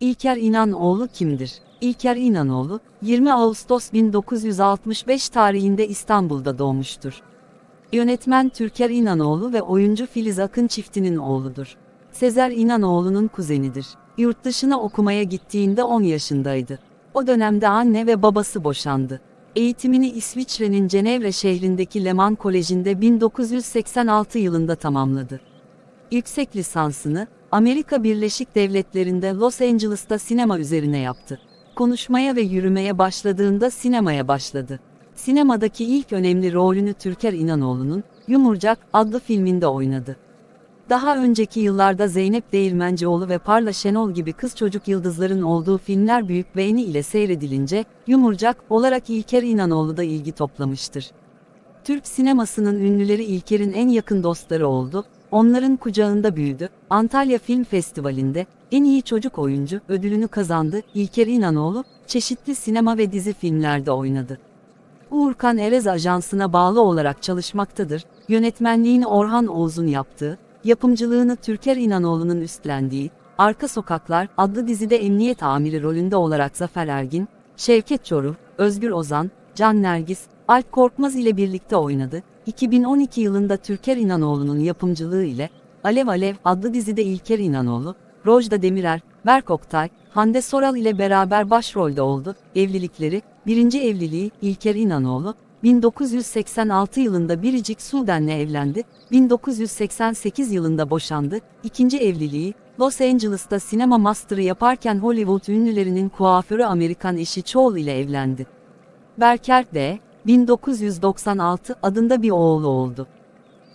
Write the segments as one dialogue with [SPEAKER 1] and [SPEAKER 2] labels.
[SPEAKER 1] İlker İnanoğlu kimdir? İlker İnanoğlu, 20 Ağustos 1965 tarihinde İstanbul'da doğmuştur. Yönetmen Türker İnanoğlu ve oyuncu Filiz Akın çiftinin oğludur. Sezer İnanoğlu'nun kuzenidir. Yurt dışına okumaya gittiğinde 10 yaşındaydı. O dönemde anne ve babası boşandı. Eğitimini İsviçre'nin Cenevre şehrindeki Leman Koleji'nde 1986 yılında tamamladı. Yüksek lisansını, Amerika Birleşik Devletleri'nde Los Angeles'ta sinema üzerine yaptı. Konuşmaya ve yürümeye başladığında sinemaya başladı. Sinemadaki ilk önemli rolünü Türker İnanoğlu'nun Yumurcak adlı filminde oynadı. Daha önceki yıllarda Zeynep Değirmencioğlu ve Parla Şenol gibi kız çocuk yıldızların olduğu filmler büyük beğeni ile seyredilince, Yumurcak olarak İlker İnanoğlu da ilgi toplamıştır. Türk sinemasının ünlüleri İlker'in en yakın dostları oldu, onların kucağında büyüdü, Antalya Film Festivali'nde en iyi çocuk oyuncu ödülünü kazandı, İlker İnanoğlu, çeşitli sinema ve dizi filmlerde oynadı. Uğurkan Erez Ajansı'na bağlı olarak çalışmaktadır, yönetmenliğini Orhan Oğuz'un yaptığı, yapımcılığını Türker İnanoğlu'nun üstlendiği, Arka Sokaklar adlı dizide emniyet amiri rolünde olarak Zafer Ergin, Şevket Çoruh, Özgür Ozan, Can Nergis, Alp Korkmaz ile birlikte oynadı. 2012 yılında Türker İnanoğlu'nun yapımcılığı ile Alev Alev adlı dizide İlker İnanoğlu, Rojda Demirer, Berk Oktay, Hande Soral ile beraber başrolde oldu. Evlilikleri, birinci evliliği İlker İnanoğlu, 1986 yılında Biricik Suden'le evlendi, 1988 yılında boşandı, ikinci evliliği, Los Angeles'ta sinema master'ı yaparken Hollywood ünlülerinin kuaförü Amerikan eşi Çoğul ile evlendi. Berker D. 1996 adında bir oğlu oldu.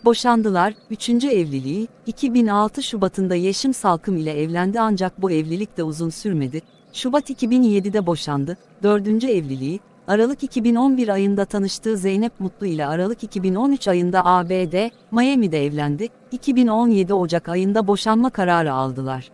[SPEAKER 1] Boşandılar, üçüncü evliliği, 2006 Şubat'ında Yeşim Salkım ile evlendi ancak bu evlilik de uzun sürmedi. Şubat 2007'de boşandı, dördüncü evliliği, Aralık 2011 ayında tanıştığı Zeynep Mutlu ile Aralık 2013 ayında ABD, Miami'de evlendi, 2017 Ocak ayında boşanma kararı aldılar.